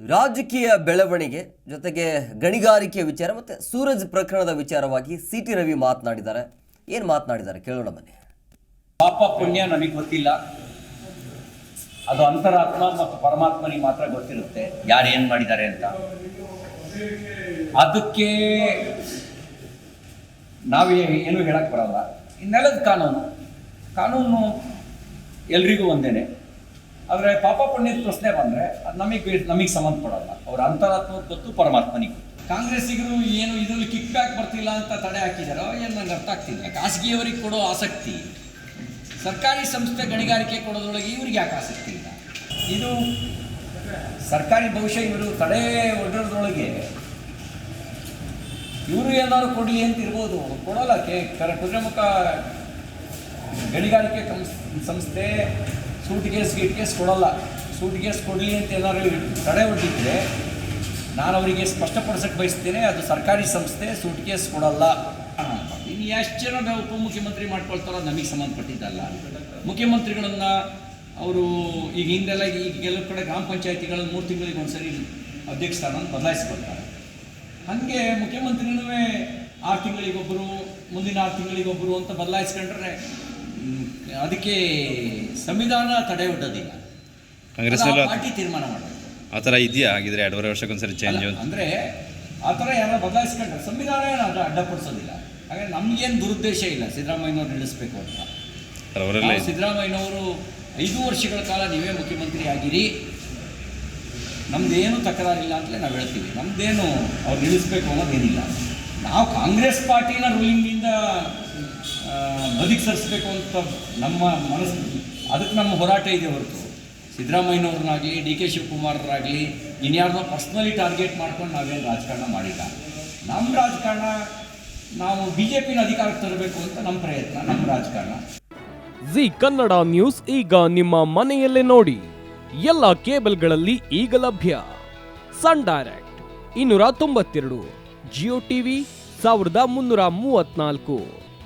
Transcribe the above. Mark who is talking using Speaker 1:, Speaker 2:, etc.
Speaker 1: ರಾಜಕೀಯ ಬೆಳವಣಿಗೆ ಜೊತೆಗೆ ಗಣಿಗಾರಿಕೆಯ ವಿಚಾರ ಮತ್ತು ಸೂರಜ್ ಪ್ರಕರಣದ ವಿಚಾರವಾಗಿ ಸಿ ಟಿ ರವಿ ಮಾತನಾಡಿದ್ದಾರೆ. ಏನು ಮಾತನಾಡಿದ್ದಾರೆ ಕೇಳೋಣ ಬನ್ನಿ.
Speaker 2: ಪಾಪ ಪುಣ್ಯ ನನಗೆ ಗೊತ್ತಿಲ್ಲ. ಅದು ಅಂತರಾತ್ಮ ಮತ್ತು ಪರಮಾತ್ಮನಿಗೆ ಮಾತ್ರ ಗೊತ್ತಿರುತ್ತೆ. ಯಾರು ಏನು ಮಾಡಿದ್ದಾರೆ ಅಂತ. ಅದಕ್ಕೆ ನಾವು ಏನು ಹೇಳಕ್ ಬರಲ್ಲ. ಇನ್ನೆಲ್ಲದ ಕಾನೂನು. ಕಾನೂನು ಎಲ್ರಿಗೂ ಒಂದೇನೆ. ಆದರೆ ಪಾಪ ಪುಣ್ಯದ ಪ್ರಶ್ನೆ ಬಂದರೆ ಅದು ನಮಗೆ ನಮಗೆ ಸಂಬಂಧಪಡಲ್ಲ ಅವ್ರ ಅಂತರಾತ್ಮಕ ಗೊತ್ತು ಪರಮಾತ್ಮನಿಗೆ ಗೊತ್ತು. ಕಾಂಗ್ರೆಸ್ಸಿಗರು ಏನು ಇದರಲ್ಲಿ ಕಿಕ್ ಬ್ಯಾಕ್ ಬರ್ತಿಲ್ಲ ಅಂತ ತಡೆ ಹಾಕಿದಾರೋ ಏನು ನನಗೆ ಅರ್ಥ ಆಗ್ತಿಲ್ಲ. ಖಾಸಗಿಯವರಿಗೆ ಕೊಡೋ ಆಸಕ್ತಿ, ಸರ್ಕಾರಿ ಸಂಸ್ಥೆ ಗಣಿಗಾರಿಕೆ ಕೊಡೋದ್ರೊಳಗೆ ಇವ್ರಿಗೆ ಯಾಕೆ ಆಸಕ್ತಿ ಇಲ್ಲ? ಇದು ಸರ್ಕಾರಿ ಭವಿಷ್ಯ ಇವರು ತಡೆ ಒಡ್ಡೋದ್ರೊಳಗೆ ಇವರು ಏನಾದ್ರು ಕೊಡಲಿ ಅಂತ ಇರ್ಬೋದು. ಕೊಡೋಲ್ಲ. ಕೆ ಕುದುರೆಮುಖ ಗಣಿಗಾರಿಕೆ ಸಂಸ್ಥೆ ಸೂಟ್ ಕೇಸ್, ಗೀಟ್ ಕೇಸ್ ಕೊಡಲ್ಲ. ಸೂಟ್ ಕೇಸ್ ಕೊಡಲಿ ಅಂತ ಎಲ್ಲರೂ ತಡೆ ಹೊಟ್ಟಿದ್ರೆ ನಾನು ಅವರಿಗೆ ಸ್ಪಷ್ಟಪಡಿಸಕ್ಕೆ ಬಯಸ್ತೇನೆ, ಅದು ಸರ್ಕಾರಿ ಸಂಸ್ಥೆ, ಸೂಟ್ ಕೇಸ್ ಕೊಡಲ್ಲ. ಇನ್ನು ಎಷ್ಟು ಜನ ನಾವು ಉಪಮುಖ್ಯಮಂತ್ರಿ ಮಾಡ್ಕೊಳ್ತಾರೋ ನಮಗೆ ಸಂಬಂಧಪಟ್ಟಿದ್ದಲ್ಲ. ಮುಖ್ಯಮಂತ್ರಿಗಳನ್ನು ಅವರು ಈಗ ಹಿಂದೆಲ್ಲ ಈಗ ಕೆಲವು ಕಡೆ ಗ್ರಾಮ ಪಂಚಾಯತಿಗಳಲ್ಲಿ ಮೂರು ತಿಂಗಳಿಗೆ ಒಂದ್ಸರಿ ಅಧ್ಯಕ್ಷ ಸ್ಥಾನ ಬದಲಾಯಿಸ್ಕೊಳ್ತಾರೆ. ಹಾಗೆ ಮುಖ್ಯಮಂತ್ರಿನೂ ಆರು ತಿಂಗಳಿಗೊಬ್ಬರು ಮುಂದಿನ ಆರು ತಿಂಗಳಿಗೊಬ್ಬರು ಅಂತ ಬದಲಾಯಿಸ್ಕೊಂಡ್ರೆ ಅದಕ್ಕೆ ಸಂವಿಧಾನ ತಡೆ ಒಡ್ಡೋದಿಲ್ಲ ಕಾಂಗ್ರೆಸ್ ಪಾರ್ಟಿ ತೀರ್ಮಾನ ಮಾಡಬೇಕು.
Speaker 3: ಆ ಥರ ಇದೆಯಾ? ಆಗಿದ್ರೆ ಎರಡೂವರೆ ವರ್ಷಕ್ಕೊಂದ್ಸರಿ ಚೇಂಜ್
Speaker 2: ಅಂದರೆ ಆ ಥರ ಯಾರೋ ಬದಲಾಯಿಸ್ಕೊಂಡ್ರೆ ಸಂವಿಧಾನ ಏನು ಅದು ಅಡ್ಡಪಡಿಸೋದಿಲ್ಲ. ಹಾಗೆ ನಮಗೇನು ದುರುದ್ದೇಶ ಇಲ್ಲ. ಸಿದ್ದರಾಮಯ್ಯನವ್ರು ನಿಲ್ಲಿಸ್ಬೇಕು ಅಂತ. ಸಿದ್ದರಾಮಯ್ಯನವರು ಐದು ವರ್ಷಗಳ ಕಾಲ ನೀವೇ ಮುಖ್ಯಮಂತ್ರಿ ಆಗಿರಿ. ನಮ್ದೇನು ತಕರಾರಿಲ್ಲ ಅಂತಲೇ ನಾವು ಹೇಳ್ತೀವಿ. ನಮ್ದೇನು ಅವ್ರು ನಿಲ್ಲಿಸ್ಬೇಕು ಅನ್ನೋದೇನಿಲ್ಲ. ನಾವು ಕಾಂಗ್ರೆಸ್ ಪಾರ್ಟಿನ ರೂಲಿಂಗಿಂದ ಬದುಕಿ ಸರಿಸಬೇಕು ಅಂತ ನಮ್ಮ ಮನಸ್ಸು, ಅದಕ್ಕೆ ನಮ್ಮ ಹೋರಾಟ ಇದೆ ಹೊರತು. ಸಿದ್ದರಾಮಯ್ಯನವ್ರನ್ನಾಗಲಿ, ಡಿ ಕೆ ಶಿವಕುಮಾರರಾಗಲಿ ಇನ್ಯಾರನ್ನೋ ಪರ್ಸ್ನಲಿ ಟಾರ್ಗೆಟ್ ಮಾಡ್ಕೊಂಡು ನಾವೇನು ರಾಜಕಾರಣ ಮಾಡಿಲ್ಲ. ನಮ್ಮ ರಾಜಕಾರಣ, ನಾವು ಬಿ ಜೆ ಪಿನ ಅಧಿಕಾರಕ್ಕೆ ತರಬೇಕು ಅಂತ ನಮ್ಮ ಪ್ರಯತ್ನ, ನಮ್ಮ ರಾಜಕಾರಣ.
Speaker 4: ಜಿ ಕನ್ನಡ ನ್ಯೂಸ್ ಈಗ ನಿಮ್ಮ ಮನೆಯಲ್ಲೇ ನೋಡಿ. ಎಲ್ಲ ಕೇಬಲ್ಗಳಲ್ಲಿ ಈಗ ಲಭ್ಯ. ಸನ್ ಡೈರೆಕ್ಟ್, ಇನ್ನೂರ ತೊಂಬತ್ತೆರಡು, ಜಿಯೋ ಟಿವಿ, ಸಾವಿರದ ಮುನ್ನೂರ ಮೂವತ್ನಾಲ್ಕು